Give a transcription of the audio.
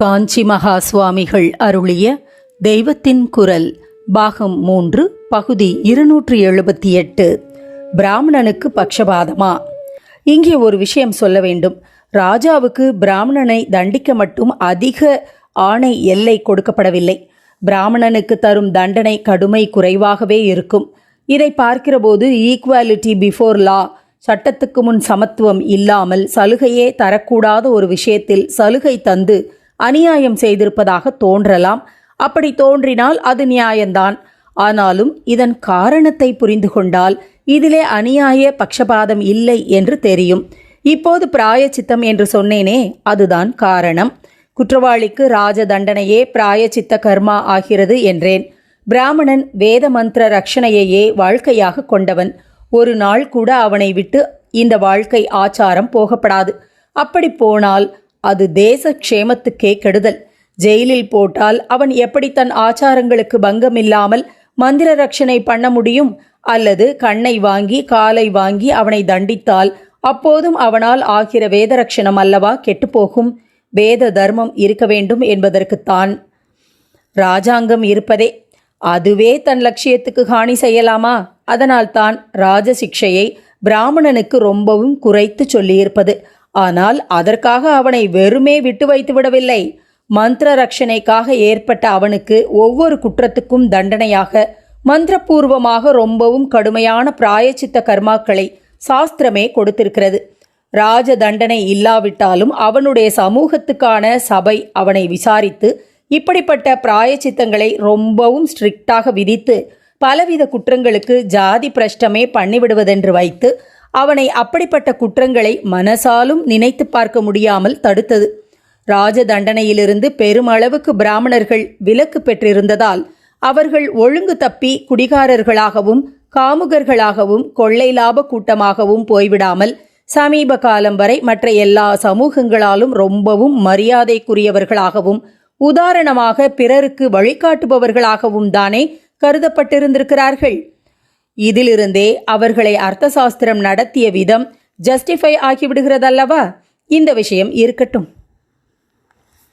காஞ்சி மகா சுவாமிகள் அருளிய தெய்வத்தின் குரல் பாகம் மூன்று பகுதி இருநூற்றி எழுபத்தி எட்டு பிராமணனுக்கு பக்ஷபாதமா? இங்கே ஒரு விஷயம் சொல்ல வேண்டும். ராஜாவுக்கு பிராமணனை தண்டிக்க மட்டும் அதிக ஆணை எல்லை கொடுக்கப்படவில்லை. பிராமணனுக்கு தரும் தண்டனை கடுமை குறைவாகவே இருக்கும். இதை பார்க்கிறபோது ஈக்குவாலிட்டி பிஃபோர் லா சட்டத்துக்கு முன் சமத்துவம் இல்லாமல் சலுகையே தரக்கூடாத ஒரு விஷயத்தில் சலுகை தந்து அநியாயம் செய்திருப்பதாக தோன்றலாம். அப்படி தோன்றினால் அது நியாயம்தான் ஆனாலும் இதன் காரணத்தை புரிந்து கொண்டால் இதிலே அநியாய பக்ஷபாதம் இல்லை என்று தெரியும். இப்போது பிராயச்சித்தம் என்று சொன்னேனே அதுதான் காரணம். குற்றவாளிக்கு ராஜ தண்டனையே பிராயச்சித்த கர்மா ஆகிறது என்றேன். பிராமணன் வேத மந்திர ரட்சணையையே வாழ்க்கையாக கொண்டவன். ஒரு நாள் கூட அவனை விட்டு இந்த வாழ்க்கை ஆச்சாரம் போகப்படாது. அப்படி போனால் அது தேச க்ஷேமத்துக்கே கெடுதல். ஜெயிலில் போட்டால் அவன் எப்படி தன் ஆச்சாரங்களுக்கு பங்கமில்லாமல் மந்திர ரட்சணை பண்ண முடியும்? அல்லது கண்ணை வாங்கி காலை வாங்கி அவனை தண்டித்தால் அப்போதும் அவனால் ஆகிற வேத ரட்சணம் அல்லவா கெட்டுப்போகும் வேத தர்மம் இருக்க வேண்டும் என்பதற்குத்தான். ராஜாங்கம் இருப்பதே. அதுவே தன் லட்சியத்துக்கு ஹானி செய்யலாமா? அதனால்தான் ராஜசிக்ஷையை பிராமணனுக்கு ரொம்பவும் குறைத்து சொல்லியிருப்பது. ஆனால் அதற்காக அவனை வெறுமே விட்டு வைத்து விடவில்லை. மந்திர ரட்சணைக்காக ஏற்பட்ட அவனுக்கு ஒவ்வொரு குற்றத்துக்கும் தண்டனையாக மந்திரபூர்வமாக ரொம்பவும் கடுமையான பிராயச்சித்த கர்மாக்களை சாஸ்திரமே கொடுத்திருக்கிறது. ராஜ தண்டனை இல்லாவிட்டாலும் அவனுடைய சமூகத்துக்கான சபை அவனை விசாரித்து இப்படிப்பட்ட பிராயச்சித்தங்களை ரொம்பவும் ஸ்ட்ரிக்டாக விதித்து பலவித குற்றங்களுக்கு ஜாதி பிரஷ்டமே பண்ணிவிடுவதென்று வைத்து அவனை அப்படிப்பட்ட குற்றங்களை மனசாலும் நினைத்து பார்க்க முடியாமல் தடுத்தது. ராஜ தண்டனையிலிருந்து பெருமளவுக்கு பிராமணர்கள் விலக்கு பெற்றிருந்ததால் அவர்கள் ஒழுங்கு தப்பி குடிகாரர்களாகவும் காமுகர்களாகவும் கொள்ளை லாப கூட்டமாகவும் போய்விடாமல் சமீப காலம் வரை மற்ற எல்லா சமூகங்களாலும் ரொம்பவும் மரியாதைக்குரியவர்களாகவும் உதாரணமாக பிறருக்கு வழிகாட்டுபவர்களாகவும் தானே கருதப்பட்டிருந்திருக்கிறார்கள். இதிலிருந்தே அவர்களை அர்த்த சாஸ்திரம் நடத்திய விதம் ஜஸ்டிஃபை ஆகிவிடுகிறதல்லவா? இந்த விஷயம் இருக்கட்டும்.